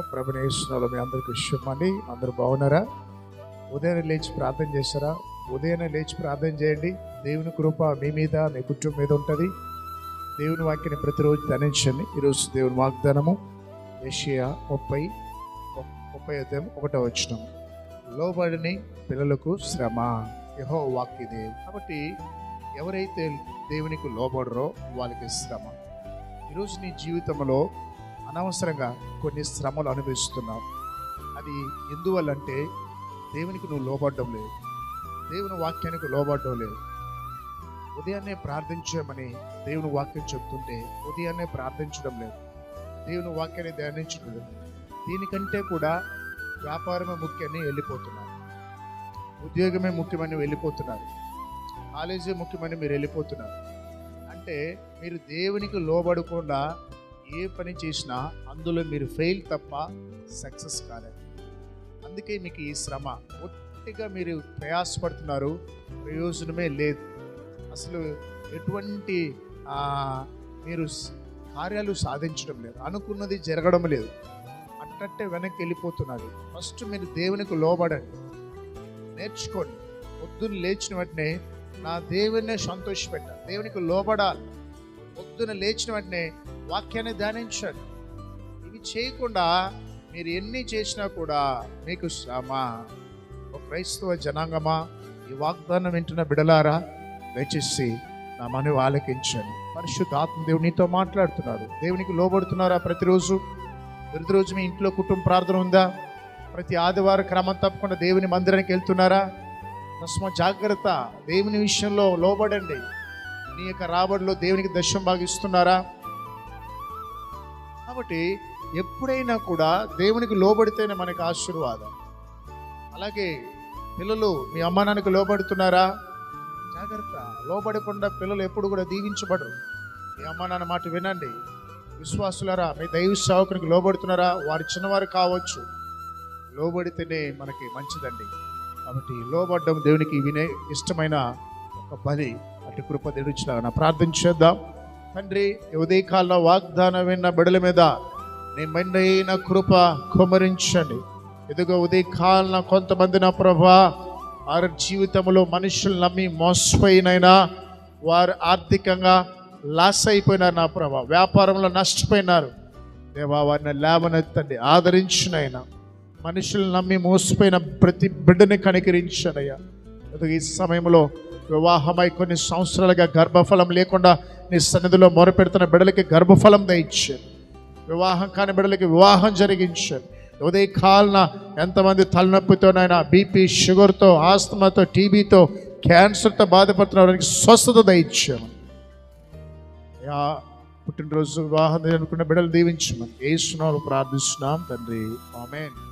ప్రభునేశ్వరంలో మీ అందరికి శుభమని అందరూ బాగున్నారా? ఉదయం లేచి ప్రార్థన చేస్తారా? ఉదయం లేచి ప్రార్థన చేయండి. దేవుని కృప మీ మీద మీ కుటుంబం మీద ఉంటుంది. దేవుని వాక్యని ప్రతిరోజు ధనించండి ఈరోజు దేవుని వాగ్దానము ఏషియా ముప్పై ముప్పై అధ్యాయం ఒకటో వచ్చిన లోబడిని పిల్లలకు శ్రమ. యహో వాక్యదే కాబట్టి ఎవరైతే దేవునికి లోబడరో వాళ్ళకి శ్రమ. ఈరోజు నీ జీవితంలో అనవసరంగా కొన్ని శ్రమలు అనుభవిస్తున్నావు అది ఎందువల్లంటే దేవునికి నువ్వు లోబడ్డం లేదు. దేవుని వాక్యానికి లోబడ్డం లేదు. ఉదయాన్నే ప్రార్థించమని దేవుని వాక్యం చెప్తుంటే ఉదయాన్నే ప్రార్థించడం లేదు. దేవుని వాక్యాన్ని ధ్యానించడం లేదు. దీనికంటే కూడా వ్యాపారమే ముఖ్యమని వెళ్ళిపోతున్నారు. ఉద్యోగమే ముఖ్యమని వెళ్ళిపోతున్నారు. కాలేజీ ముఖ్యమని మీరు వెళ్ళిపోతున్నారు. అంటే మీరు దేవునికి లోబడకుండా ఏ పని చేసినా అందులో మీరు ఫెయిల్ తప్ప సక్సెస్ కాలేదు. అందుకే మీకు ఈ శ్రమ. ఒట్టిగా మీరు ప్రయాసపడుతున్నారు ప్రయోజనమే లేదు. అసలు ఎటువంటి మీరు కార్యాలు సాధించడం లేదు. అనుకున్నది జరగడం లేదు. అట్టట్టే వెనక్కి వెళ్ళిపోతున్నారు. ఫస్ట్ మీరు దేవునికి లోబడండి. నేర్చుకోండి. పొద్దున్న లేచిన వెంటనే నా దేవుడినే సంతోషపెట్టాలి. దేవునికి లోబడాలి. పొద్దున లేచిన వెంటనే వాక్యాన్ని ధ్యానించండి. ఇవి చేయకుండా మీరు ఎన్ని చేసినా కూడా మీకు శ్రమ. ఒక క్రైస్తవ జనాంగమా ఈ వాగ్దానం వింటున్న బిడలారా దయచేసి నా మనవి ఆలకించండి. పరిశుద్ధ ఆత్మదేవుడు నీతో మాట్లాడుతున్నాడు. దేవునికి లోబడుతున్నారా ప్రతిరోజు? ప్రతిరోజు మీ ఇంట్లో కుటుంబ ప్రార్థన ఉందా? ప్రతి ఆదివారం క్రమం తప్పకుండా దేవుని మందిరానికి వెళ్తున్నారా? తస్మ జాగ్రత్త దేవుని విషయంలో లోబడండి. నీ యొక్క రాబడిలో దేవునికి దర్శనం భాగిస్తున్నారా? కాబట్టి ఎప్పుడైనా కూడా దేవునికి లోబడితేనే మనకి ఆశీర్వాదం. అలాగే పిల్లలు మీ అమ్మ నాన్నకి లోబడుతున్నారా? జాగ్రత్త. లోబడకుండా పిల్లలు ఎప్పుడు కూడా దీవించబడరు. మీ అమ్మ నాన్న మాట వినండి. విశ్వాసులారా మీ దైవ సేవకునికి లోబడుతున్నారా? వారి చిన్నవారు కావచ్చు. లోబడితేనే మనకి మంచిదండి. కాబట్టి లోబడ్డం దేవునికి వినే ఇష్టమైన ఒక బలి అటు కృప దేవుడిచ్చినా ప్రార్థన చేద్దాం. తండ్రి ఉదయకాల వాగ్దానం విన్న బిడల మీద నీ మెండైన కృప కుమరించండి. ఎదుగో ఉదయకాలన కొంతమంది నా ప్రభా వారి జీవితంలో మనుషులు నమ్మి మోసపోయినైనా వారు ఆర్థికంగా లాస్ అయిపోయినారు నా ప్రభా వ్యాపారంలో నష్టపోయినారు. దేవా వారిని లేవనెత్తండి ఆదరించినైనా. మనుషులు నమ్మి మోసపోయిన ప్రతి బిడ్డని కనికరించానయ్యా. ఈ సమయంలో వివాహమై కొన్ని సంవత్సరాలుగా గర్భఫలం లేకుండా నీ సన్నిధిలో మొరపెడుతున్న బిడ్డలకి గర్భఫలం దయచాను వివాహం కాని బిడ్డలకి వివాహం జరిగించాను ఉదయ కాలన ఎంతమంది తలనొప్పితోనైనా బీపీ షుగర్తో ఆస్తమాతో టీబీతో క్యాన్సర్తో బాధపడుతున్న వారికి స్వస్థత దయచాము యా పుట్టినరోజు వివాహం అనుకున్న బిడ్డలు దీవించమని ఏ ప్రార్థిస్తున్నాం తండ్రి. ఆమెన్.